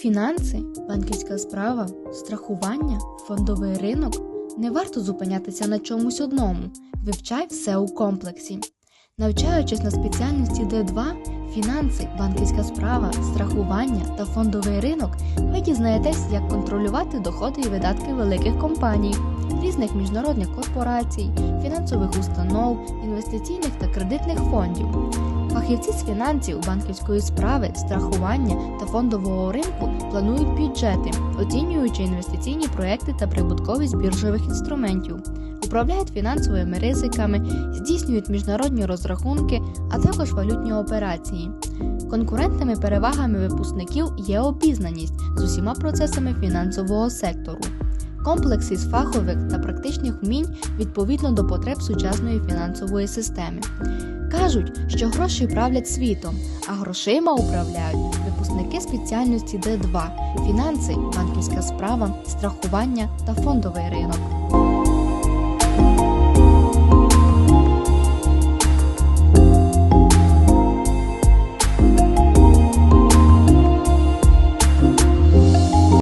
Фінанси, банківська справа, страхування, фондовий ринок. Не варто зупинятися на чомусь одному. Вивчай все у комплексі. Навчаючись на спеціальності Д2, фінанси, банківська справа, страхування та фондовий ринок, ви дізнаєтесь, як контролювати доходи і видатки великих компаній, різних міжнародних корпорацій, фінансових установ, інвестиційних та кредитних фондів. Фахівці з фінансів, банківської справи, страхування та фондового ринку планують бюджети, оцінюючи інвестиційні проекти та прибутковість біржових інструментів, управляють фінансовими ризиками, здійснюють міжнародні розрахунки, а також валютні операції. Конкурентними перевагами випускників є обізнаність з усіма процесами фінансового сектору. Комплекс із фахових та практичних вмінь відповідно до потреб сучасної фінансової системи. Кажуть, що гроші правлять світом, а грошима управляють випускники спеціальності Д2 фінанси, банківська справа, страхування та фондовий ринок.